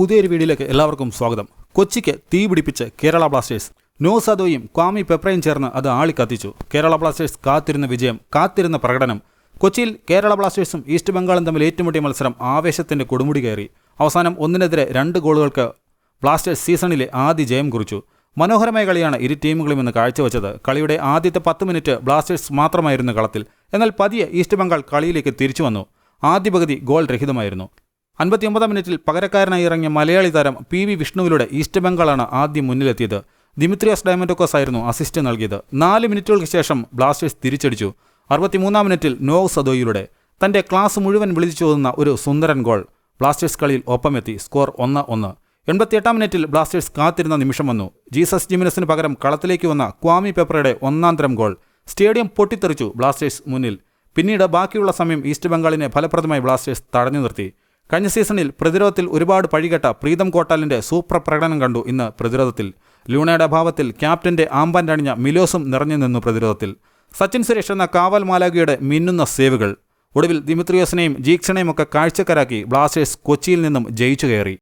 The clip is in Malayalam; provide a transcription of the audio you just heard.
പുതിയൊരു വീഡിയോയിലേക്ക് എല്ലാവർക്കും സ്വാഗതം. കൊച്ചിക്ക് തീ പിടിപ്പിച്ച് കേരള ബ്ലാസ്റ്റേഴ്സ്. നോ സദോയും ക്വാമി പെപ്രയും ചേർന്ന് അത് ആളിക്കത്തിച്ചു. കേരള ബ്ലാസ്റ്റേഴ്സ് കാത്തിരുന്ന വിജയം കാത്തിരുന്ന പ്രകടനം. കൊച്ചിയിൽ കേരള ബ്ലാസ്റ്റേഴ്സും ഈസ്റ്റ് ബംഗാളും തമ്മിൽ ഏറ്റുമുട്ടിയ മത്സരം ആവേശത്തിന്റെ കൊടുമുടി കയറി. അവസാനം ഒന്നിനെതിരെ രണ്ട് ഗോളുകൾക്ക് ബ്ലാസ്റ്റേഴ്സ് സീസണിലെ ആദ്യ ജയം കുറിച്ചു. മനോഹരമായ കളിയാണ് ഇരു ടീമുകളും ഇന്ന് കാഴ്ചവെച്ചത്. കളിയുടെ ആദ്യത്തെ പത്ത് മിനിറ്റ് ബ്ലാസ്റ്റേഴ്സ് മാത്രമായിരുന്നു കളത്തിൽ. എന്നാൽ പതിയെ ഈസ്റ്റ് ബംഗാൾ കളിയിലേക്ക് തിരിച്ചു വന്നു. ആദ്യ പകുതി ഗോൾ രഹിതമായിരുന്നു. അൻപത്തിയൊമ്പതാം മിനിറ്റിൽ പകരക്കാരനായി ഇറങ്ങിയ മലയാളി താരം പി വി വിഷ്ണുവിലൂടെ ഈസ്റ്റ് ബംഗാളാണ് ആദ്യം മുന്നിലെത്തിയത്. ദിമിത്രിയാസ് ഡയമൻഡോക്കോസ് ആയിരുന്നു അസിസ്റ്റ് നൽകിയത്. നാല് മിനിറ്റുകൾക്ക് ശേഷം ബ്ലാസ്റ്റേഴ്സ് തിരിച്ചടിച്ചു. അറുപത്തിമൂന്നാം മിനിറ്റിൽ നോവ് സദോയിലൂടെ തന്റെ ക്ലാസ് മുഴുവൻ വിളിച്ചു ചോദുന്ന ഒരു സുന്ദരൻ ഗോൾ. ബ്ലാസ്റ്റേഴ്സ് കളിയിൽ ഒപ്പമെത്തി സ്കോർ ഒന്ന് ഒന്ന് എൺപത്തിയെട്ടാം മിനിറ്റിൽ ബ്ലാസ്റ്റേഴ്സ് കാത്തിരുന്ന നിമിഷം വന്നു. ജീസസ് ജിമിനസിന് പകരം കളത്തിലേക്ക് വന്ന ക്വാമി പെപ്പറയുടെ ഒന്നാന്തരം തരം ഗോൾ. സ്റ്റേഡിയം പൊട്ടിത്തെറിച്ചു ബ്ലാസ്റ്റേഴ്സ് മുന്നിൽ. പിന്നീട് ബാക്കിയുള്ള സമയം ഈസ്റ്റ് ബംഗാളിനെ ഫലപ്രദമായി ബ്ലാസ്റ്റേഴ്സ് തടഞ്ഞു നിർത്തി. കഴിഞ്ഞ സീസണിൽ പ്രതിരോധത്തിൽ ഒരുപാട് പഴികെട്ട പ്രീതം കോട്ടാലിന്റെ സൂപ്പർ പ്രകടനം കണ്ടു ഇന്ന് പ്രതിരോധത്തിൽ. ലൂണയുടെ അഭാവത്തിൽ ക്യാപ്റ്റന്റെ ആംബാൻഡ് അണിഞ്ഞ മിലോസും നിറഞ്ഞു നിന്നു പ്രതിരോധത്തിൽ. സച്ചിൻ സുരേഷ് എന്ന കാവൽ മാലാഗിയുടെ മിന്നുന്ന സേവുകൾ. ഒടുവിൽ ദിമിത്രിയോസിനെയും ജീക്സണെയും ഒക്കെ കാഴ്ചക്കാരാക്കി ബ്ലാസ്റ്റേഴ്സ് കൊച്ചിയിൽ നിന്നും ജയിച്ചു കയറി.